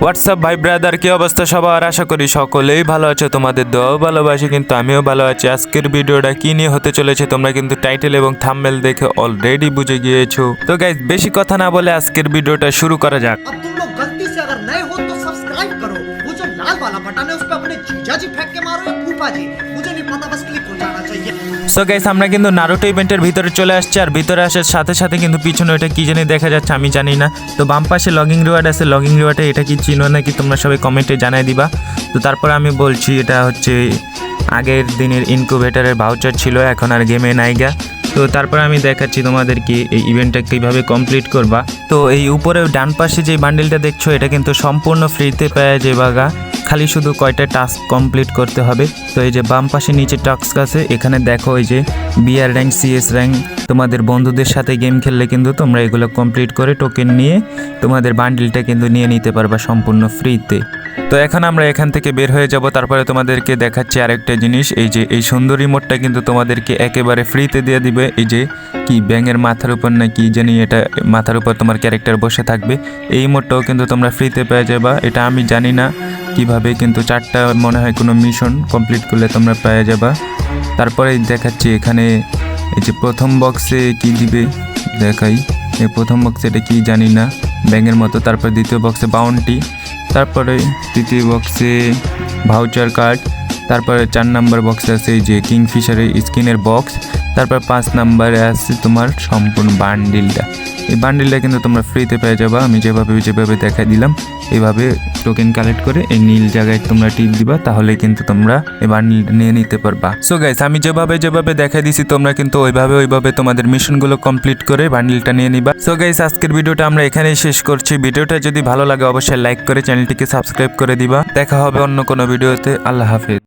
WhatsApp ভাই brother কি অবস্থা সবার আশা করি সকলেই ভালো আছো তোমাদের দোয়াও ভালোবাসি কিন্তু আমিও ভালো আছি আজকের ভিডিওটা কি নিয়ে হতে চলেছে তোমরা কিন্তু টাইটেল এবং থাম্বনেল দেখে অলরেডি বুঝে গিয়েছো তো গাইজ বেশি কথা না বলে আজকের ভিডিওটা শুরু করা যাক अब तुम लोग गलती से अगर नए हो तो सब्सक्राइब करो वो जो लाल वाला बटन है उस पर अपने जीजा जी फेंक के मारो या फूफा जी मुझे नहीं पता बस क्लिक हो जाना चाहिए সো গাইস আমরা কিন্তু নারুটো ইভেন্টের ভিতরে চলে আসছি আর ভিতরে আসার সাথে সাথে কিন্তু পিছনে ওটা কি জানি দেখা যাচ্ছে আমি জানি না। তো বাম পাশে লগিং রিওয়ার্ড আছে লগিং রিওয়ার্ডে এটা কি চিনো নাকি তোমরা সবাই কমেন্টে জানাই দিবা। তো তারপর আমি বলছি এটা হচ্ছে আগের দিনের ইনকুবেটারের ভাউচার ছিল, এখন আর গেমে নাইগা তো তারপর আমি দেখাচ্ছি তোমাদেরকে এই ইভেন্টটা কীভাবে কমপ্লিট করবা। তো এই উপরে ডান পাশে যে বান্ডেলটা দেখছ, এটা কিন্তু সম্পূর্ণ ফ্রিতে পাওয়া পেয়ে যাবাগা খালি শুধু কয়টা টাস্ক কমপ্লিট করতে হবে। তো এই যে বাম পাশে নিচে টাস্ক আছে, এখানে দেখো এই যে বিআর র্যাঙ্ক সিএস র্যাঙ্ক তোমাদের বন্ধুদের সাথে গেম খেললে কিন্তু তোমরা এগুলো কমপ্লিট করে টোকেন নিয়ে তোমাদের বান্ডিলটা কিন্তু নিয়ে নিতে পারবা সম্পূর্ণ ফ্রিতে তো এখন আমরা এখান থেকে বের হয়ে যাব, তারপরে তোমাদেরকে দেখাচ্ছি আরেকটা জিনিস, এই যে এই সুন্দরী মোডটা কিন্তু তোমাদেরকে একেবারে ফ্রিতে দিয়ে দিবে, এই যে কি ব্যাঙের মাথার উপর না কি জানি এটা মাথার উপর তোমার ক্যারেক্টার বসে থাকবে, এই মোডটাও কিন্তু তোমরা ফ্রিতে পেয়ে যাবা, এটা আমি জানি না। কীভাবে, কিন্তু চারটা মনে হয় কোনো মিশন কমপ্লিট করলে তোমরা পেয়ে যাবা। তারপরে দেখাচ্ছি এখানে, এই যে প্রথম বক্সে কি দিবে, দেখাই। এই প্রথম বক্সে এটা কি জানি না, ব্যাঙের মতো। তারপর দ্বিতীয় বক্সে বাউন্টি তারপরে তৃতীয় বক্সে ভাউচার কার্ড তারপরে চার নাম্বার বক্সে আছে যে কিংফিশারের স্কিনের বক্স তারপর পাঁচ নাম্বারে আছে তোমার সম্পূর্ণ বান্ডিলটা এই বান্ডিলটা কিন্তু তোমরা ফ্রিতে পেয়ে যাবা। আমি যেভাবে যেভাবে দেখাই দিলাম, এইভাবে টোকেন কালেক্ট করে এই নীল জায়গায় তোমরা টিপ দিবা তাহলে কিন্তু তোমরা এই বান্ডিলটা নিয়ে নিতে পারবা। সো গাইস আমি যেভাবে যেভাবে দেখাই দিছি, তোমরা কিন্তু ওইভাবে ওইভাবে তোমাদের মিশনগুলো কমপ্লিট করে বান্ডিলটা নিয়ে নিবা। সো গাইস আজকের ভিডিওটা আমরা এখানেই শেষ করছি। ভিডিওটা যদি ভালো লাগে, অবশ্যই লাইক করে চ্যানেলটিকে সাবস্ক্রাইব করে দিবা। দেখা হবে অন্য কোনো ভিডিওতে। আল্লাহ হাফেজ।